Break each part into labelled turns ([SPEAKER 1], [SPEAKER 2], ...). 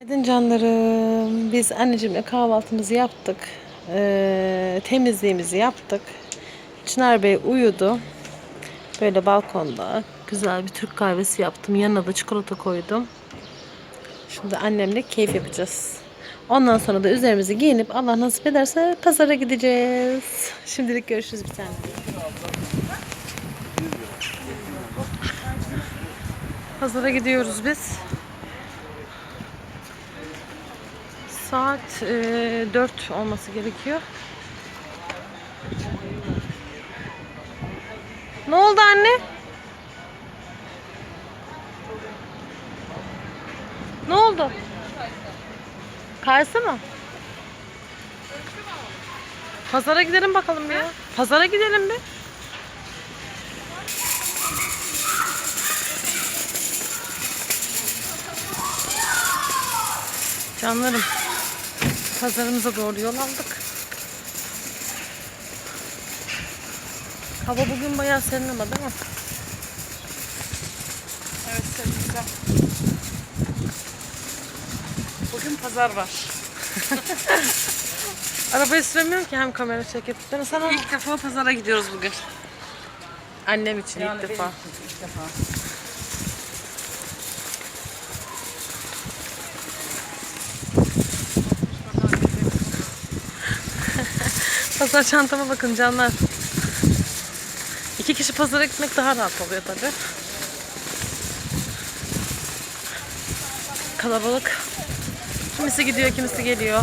[SPEAKER 1] Günaydın canlarım. Biz anneciğimle kahvaltımızı yaptık. Ee, temizliğimizi yaptık. Çınar Bey uyudu. Böyle balkonda güzel bir Türk kahvesi yaptım. Yanına da çikolata koydum. Şimdi annemle keyif yapacağız. Ondan sonra da üzerimizi giyinip Allah nasip ederse pazara gideceğiz. Şimdilik görüşürüz bir tane. Pazara gidiyoruz biz. Saat e, 4 olması gerekiyor. Ne oldu anne? Ne oldu? Kaysı mı? Pazara gidelim bakalım bir ya. Pazara gidelim bir. Canlarım. Pazarımıza doğru yol aldık. Hava bugün bayağı serin ama değil mi?
[SPEAKER 2] Evet senin güzel. Bugün pazar var.
[SPEAKER 1] Arabayı süremiyorum ki hem kamera çekip. Ben sana
[SPEAKER 2] İlk defa pazara gidiyoruz bugün.
[SPEAKER 1] annem için ilk defa.
[SPEAKER 2] benim için ilk defa.
[SPEAKER 1] Pazar çantama bakın canlar. İki kişi pazara gitmek daha rahat oluyor tabi. Kalabalık. Kimisi gidiyor, kimisi geliyor.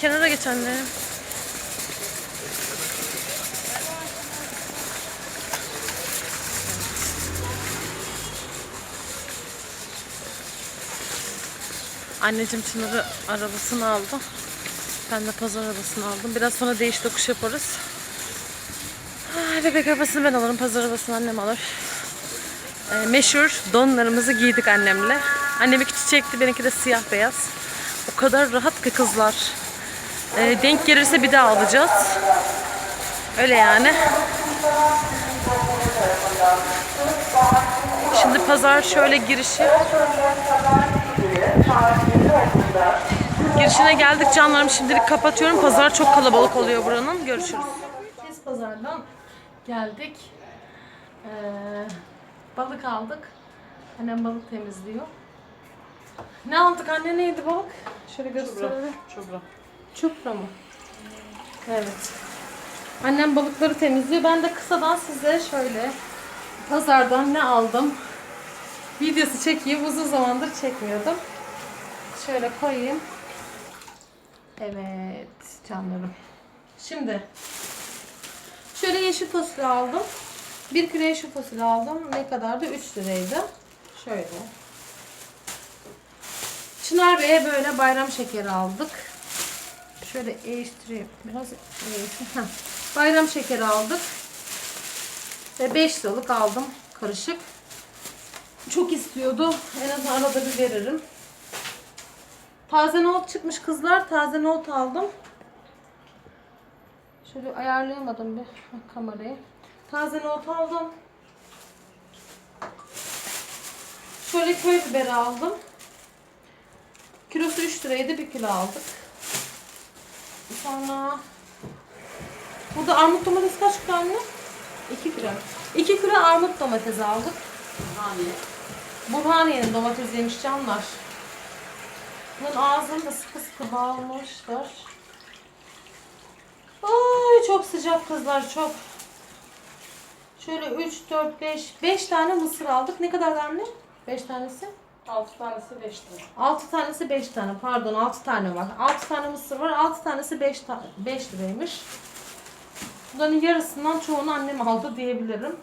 [SPEAKER 1] Kenara geç. Anneciğim Çınar'ı arabasını aldı. Ben de pazar arabasını aldım. Biraz sonra değiş tokuş yaparız. Ay, bebek arabasını ben alırım. Pazar arabasını annem alır. Ee, meşhur donlarımızı giydik annemle. Anneminki çiçekti, benimki de siyah beyaz. O kadar rahat ki kızlar. Ee, denk gelirse bir daha alacağız. Öyle yani. Şimdi pazar şöyle girişi. Girişine geldik canlarım. Şimdilik kapatıyorum. Pazar çok kalabalık oluyor buranın. Görüşürüz. Biz pazardan geldik. Ee, balık aldık. Annem balık temizliyor. Ne aldık anne neydi balık? Şöyle gösterelim.
[SPEAKER 2] Çubra.
[SPEAKER 1] Çupra mı? Evet. Annem balıkları temizliyor. Ben de kısadan size şöyle pazardan ne aldım videosu çekeyim. Uzun zamandır çekmiyordum. Şöyle koyayım. Evet canlarım. Şimdi şöyle yeşil fasulye aldım. Bir kilo yeşil fasulye aldım. Ne kadardı? 3 liraydı. Şöyle. Çınar Bey'e böyle bayram şekeri aldık. Şöyle eğiştireyim. Biraz eğiştir. Heh. Bayram şekeri aldık. Ve 5 liralık aldım. Karışık. Çok istiyordu. En azından arada bir veririm. Taze nohut çıkmış kızlar. Taze nohut aldım. Şöyle ayarlayamadım bir kamerayı. Taze nohut aldım. Şöyle köy biberi aldım. Kilosu 3 liraydı. 1 kilo aldık. Sonra burada armut domates kaç kilo anne? 2 kilo. 2 kilo armut domates aldık.
[SPEAKER 2] Hani?
[SPEAKER 1] Burhaniye'nin domatesiymiş canlar. Bunun ağzını da sıkı sıkı bağlamışlar. Ay çok sıcak kızlar çok. Şöyle 3, 4, 5, 5 tane mısır aldık. Ne kadar anne? 5 tanesi?
[SPEAKER 2] 6 tanesi 5 lira.
[SPEAKER 1] 6 tanesi 5 tane. Pardon 6 tane var. 6 tane mısır var. 6 tanesi 5 ta 5 liraymış. Bunların yarısından çoğunu annem aldı diyebilirim.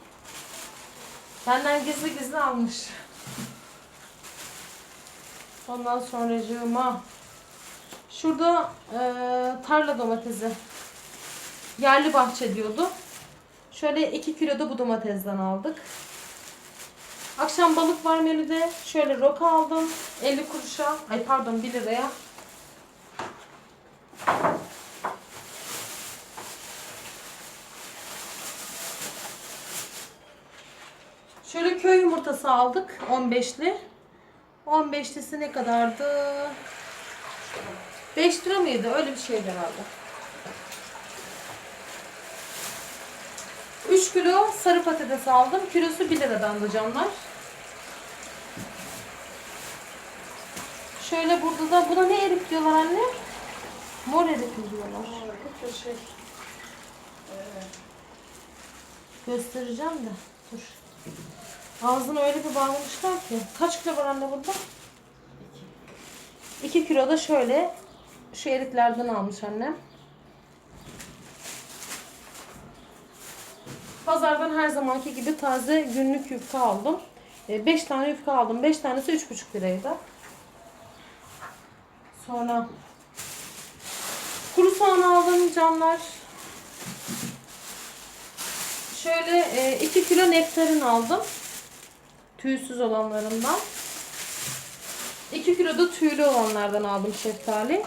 [SPEAKER 1] Benden gizli gizli almış. Ondan sonracığıma şurada e, tarla domatesi yerli bahçe diyordu. Şöyle 2 kilo da bu domatesden aldık. Akşam balık var menüde. Şöyle roka aldım. 50 kuruşa. Ay pardon 1 liraya. Şöyle köy yumurtası aldık 15'li. 15'lisi ne kadardı? 5 lira mıydı? Öyle bir şeydi herhalde. 3 kilo sarı patates aldım. Kilosu 1 liradan da canlar. Şöyle burada da buna ne erik diyorlar anne? Mor erik mi diyorlar?
[SPEAKER 2] Şey.
[SPEAKER 1] Göstereceğim de. Dur. Ağzını öyle bir bağlamışlar ki. Kaç kilo var anne burada? 2 kilo da şöyle şu eriklerden almış annem. Pazardan her zamanki gibi taze günlük yufka aldım. 5 tane yufka aldım. 5 tanesi 3,5 liraydı. Sonra kuru soğan aldım canlar. Şöyle 2 kilo nektarin aldım. Tüysüz olanlarından. 2 kilo da tüylü olanlardan aldım şeftali.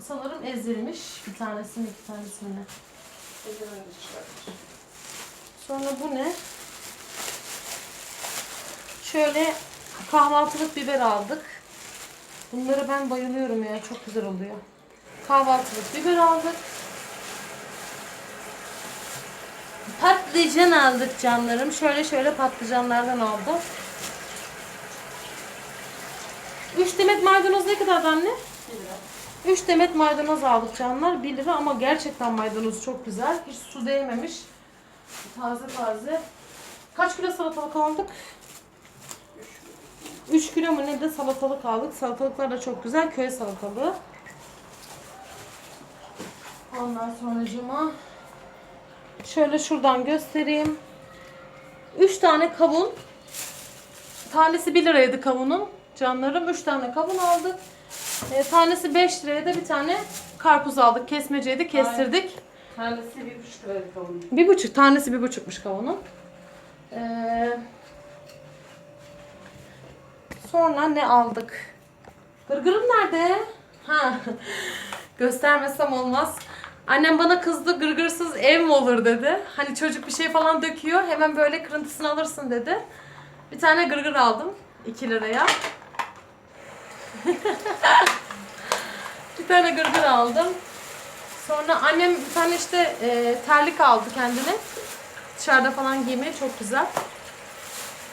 [SPEAKER 1] Sanırım ezilmiş. Bir tanesini iki tanesini. Sonra bu ne? Şöyle kahvaltılık biber aldık. Bunları ben bayılıyorum ya. Çok güzel oluyor. Kahvaltılık biber aldık. Patlıcan aldık canlarım. Şöyle şöyle patlıcanlardan aldım. 3 demet maydanoz ne kadar anne?
[SPEAKER 2] 1 lira.
[SPEAKER 1] 3 demet maydanoz aldık canlar. 1 lira ama gerçekten maydanoz çok güzel. Hiç su değmemiş. Taze taze. Kaç kilo salatalık aldık? 3 kilo mu ne de salatalık aldık. Salatalıklar da çok güzel. Köy salatalığı. Ondan sonra şöyle şuradan göstereyim. 3 tane kavun. Tanesi 1 liraydı kavunun. Canlarım 3 tane kavun aldık. E, tanesi 5 liraya da bir tane karpuz aldık. Kesmeceyi de kestirdik.
[SPEAKER 2] Tanesi 1,5 liraydı kavun.
[SPEAKER 1] Bir buçuk. Tanesi bir buçukmuş kavunun. Ee, sonra ne aldık? Gırgırım nerede? Ha. Göstermesem olmaz. Annem bana kızdı gırgırsız ev mi olur dedi. Hani çocuk bir şey falan döküyor hemen böyle kırıntısını alırsın dedi. Bir tane gırgır aldım 2 liraya. bir tane gırgır aldım. Sonra annem bir tane işte e, terlik aldı kendine. Dışarıda falan giymeye çok güzel.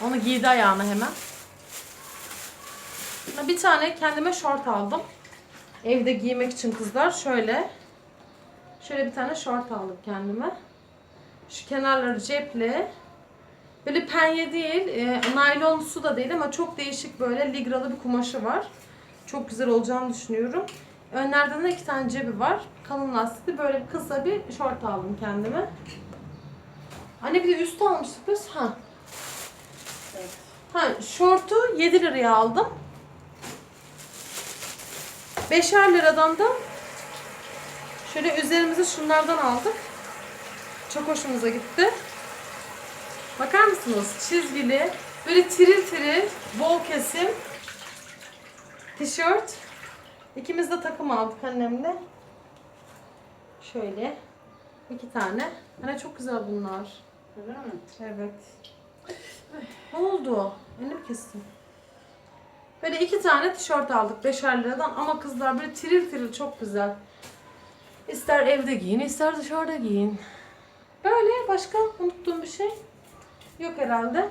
[SPEAKER 1] Onu giydi ayağına hemen. Bir tane kendime şort aldım. Evde giymek için kızlar şöyle. Şöyle bir tane şort aldım kendime. Şu kenarları cepli. Böyle penye değil, e, naylonlusu da değil ama çok değişik böyle ligralı bir kumaşı var. Çok güzel olacağını düşünüyorum. Önlerden de iki tane cebi var. Kalın lastikli böyle kısa bir şort aldım kendime. Anne bir de üstü almıştık biz. Ha.
[SPEAKER 2] Evet.
[SPEAKER 1] Ha, şortu 7 liraya aldım. 5'er liradan da şöyle üzerimize şunlardan aldık. Çok hoşumuza gitti. Bakar mısınız? Çizgili, böyle tiril tiril, bol kesim tişört. İkimiz de takım aldık annemle. Şöyle iki tane. Hani çok güzel bunlar.
[SPEAKER 2] Öyle mi?
[SPEAKER 1] Evet. Ne oldu? Elini kestim. Böyle iki tane tişört aldık beşer liradan ama kızlar böyle tiril tiril çok güzel. İster evde giyin ister dışarıda giyin. Böyle başka unuttuğum bir şey yok herhalde.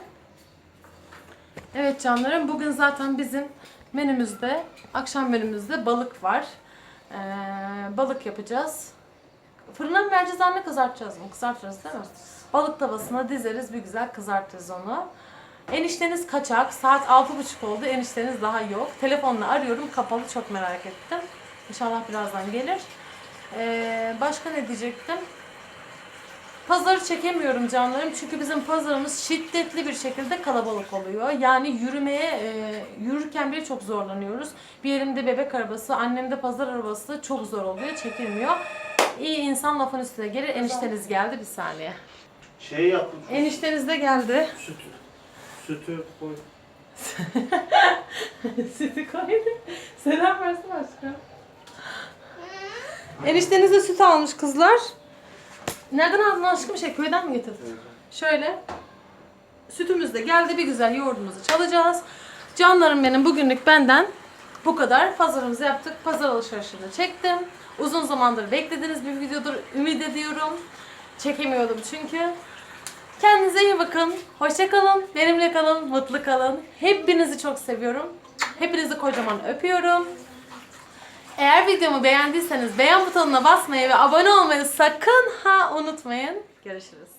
[SPEAKER 1] Evet canlarım bugün zaten bizim menümüzde akşam menümüzde balık var. Ee, balık yapacağız. Fırına mı vereceğiz anne kızartacağız mı? Kızartacağız değil mi? Balık tavasına dizeriz bir güzel kızartırız onu. Enişteniz kaçak. Saat 6.30 oldu. Enişteniz daha yok. Telefonla arıyorum. Kapalı. Çok merak ettim. İnşallah birazdan gelir. Ee, başka ne diyecektim? Pazarı çekemiyorum canlarım çünkü bizim pazarımız şiddetli bir şekilde kalabalık oluyor. Yani yürümeye, e, yürürken bile çok zorlanıyoruz. Bir elimde bebek arabası, annemde pazar arabası çok zor oluyor, çekilmiyor. İyi insan lafın üstüne gelir. Enişteniz geldi bir saniye.
[SPEAKER 3] Şey yaptım.
[SPEAKER 1] Enişteniz de geldi.
[SPEAKER 3] Sütü. Sütü koy.
[SPEAKER 1] Sütü koydu. Selam versin aşkım. Enişteniz de süt almış kızlar. Nereden aldın aşkım? Şey köyden mi getirdin? Şöyle. Sütümüz de geldi. Bir güzel yoğurdumuzu çalacağız. Canlarım benim bugünlük benden bu kadar. Pazarımızı yaptık. Pazar alışverişini çektim. Uzun zamandır beklediğiniz bir videodur. Ümit ediyorum. Çekemiyordum çünkü. Kendinize iyi bakın. Hoşça kalın. Benimle kalın. Mutlu kalın. Hepinizi çok seviyorum. Hepinizi kocaman öpüyorum. Eğer videomu beğendiyseniz beğen butonuna basmayı ve abone olmayı sakın ha unutmayın. Görüşürüz.